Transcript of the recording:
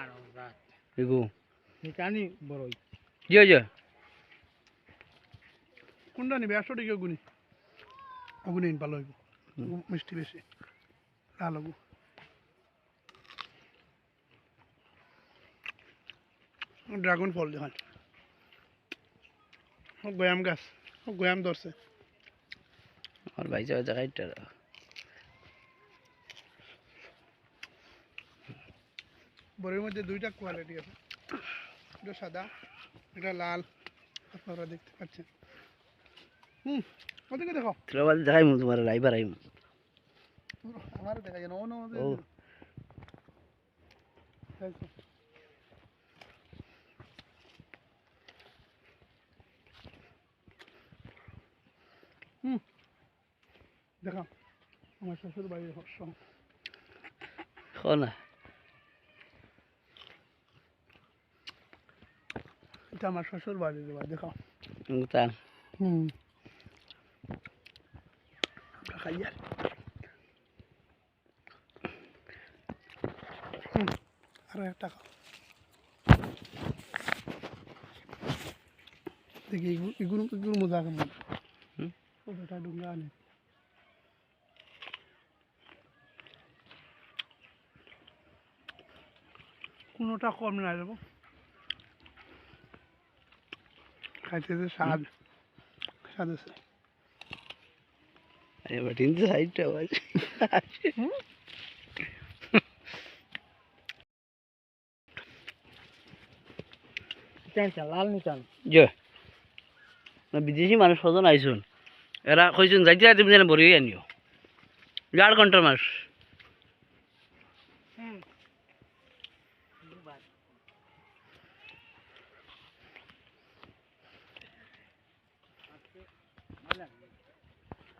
আর এগু। নিকানি বড়ই। জি জি কোনটা নিবে? একশো টাকা গুনি। অগুনি ভালো হইব। মিষ্টি বেশি। লাল হবু। ড্রাগন ফল দেখেন। ও গোয়াম গাছ। গোয়াম ধরছে। আমার ভাই যাওয়া জায়গাটা বড়ির মধ্যে দুইটা কোয়ালিটি আছে। এটা সাদা এটা লাল। আপনারা দেখতে পাচ্ছেন। হুম ওদিকে দেখো। তোরা দেখাই তোমার লাইবার আইম। আমার দেখা যায় না ও না ও হুম দেখা আমার শ্বশুর বাড়ির হর্ষ না। এটা আমার শ্বশুর বাড়ির এবার দেখো তা হুম। আমরা খাই আর একটা খাও। দেখি এগুলো এগুলো এগুলো মজা কেমন? ওটা ডুঙ্গা আনে। কোনোটা কম নাই দেবো খাইতেছে স্বাদ। স্বাদ আছে। এবার কিন্তু সাইডটা আছে চান চান লাল নি চান। বিদেশি মানুষ সজন আইসুন এরা কইছুন যাইতে রাতে যেন বড়ি আনিও। আট ঘণ্টার buena.